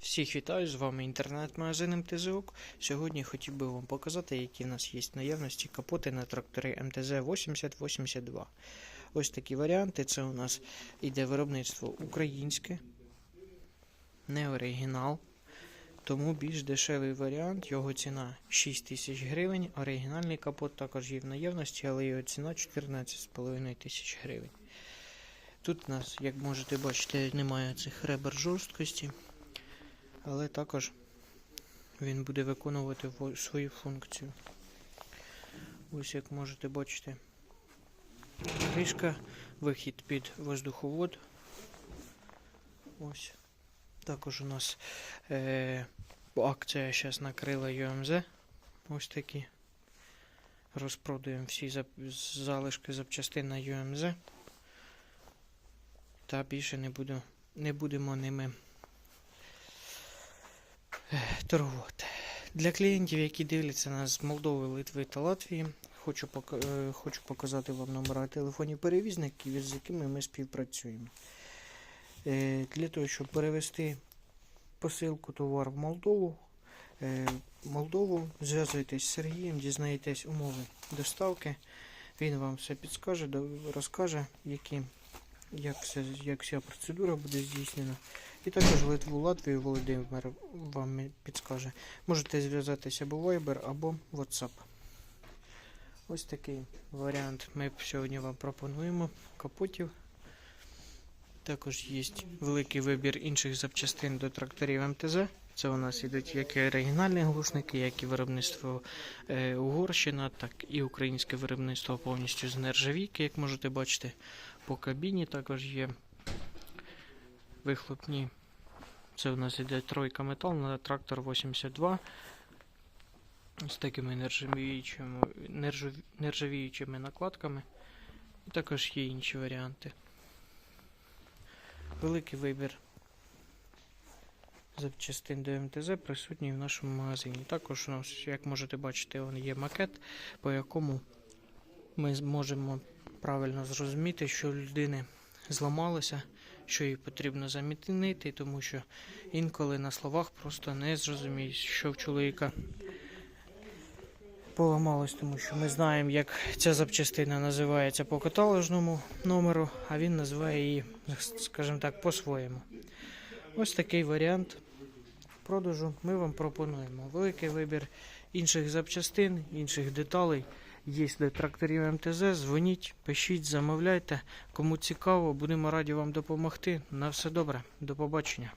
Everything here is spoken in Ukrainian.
Всіх вітаю, з вами інтернет-магазин МТЗОК. Сьогодні хотів би вам показати, які в нас є наявності капоти на трактори МТЗ 8082. Ось такі варіанти. Це у нас іде виробництво українське, не оригінал. Тому більш дешевий варіант, його ціна 6 тисяч гривень. Оригінальний капот також є в наявності, але його ціна 14,5 тисяч гривень. Тут у нас, як можете бачити, немає цих ребер жорсткості але також він буде виконувати свою функцію. Ось як можете бачити, кришка, вихід під воздуховод. Ось. Також у нас е, акція зараз накрила UMZ. Ось такі. Розпродаємо всі зап- залишки запчастин на UMZ. Та більше не, буду, не будемо ними торгувати. Для клієнтів, які дивляться нас з Молдови, Литви та Латвії, хочу, пока- е, хочу показати вам номера телефонів перевізників, з якими ми співпрацюємо. Е, Для того, щоб перевести посилку товар в Молдову, е, Молдову, зв'язуйтесь з Сергієм, дізнаєтесь умови доставки. Він вам все підскаже, розкаже, які, як, все, як вся процедура буде здійснена. І також Литву, Латвію, Володимир вам підскаже. Можете зв'язатися або Viber, або WhatsApp. Ось такий варіант ми сьогодні вам пропонуємо капотів. Також є великий вибір інших запчастин до тракторів МТЗ. Це у нас ідуть як і оригінальні глушники, як і виробництво е, Угорщина, так і українське виробництво повністю з нержавійки, як можете бачити. По кабіні також є вихлопні. Це у нас іде тройка метал на трактор 82 з такими нержавіючими, нержав, нержавіючими накладками. І також є інші варіанти. Великий вибір запчастин до МТЗ присутній в нашому магазині. Також у нас, як можете бачити, є макет, по якому ми зможемо правильно зрозуміти, що людини зламалося, що їй потрібно замінити, тому що інколи на словах просто не зрозумієш, що в чоловіка поламалось, тому що ми знаємо, як ця запчастина називається по каталожному номеру, а він називає її, скажімо так, по-своєму. Ось такий варіант продажу ми вам пропонуємо. Великий вибір інших запчастин, інших деталей. Є для тракторів МТЗ. Дзвоніть, пишіть, замовляйте. Кому цікаво, будемо раді вам допомогти. На все добре, до побачення.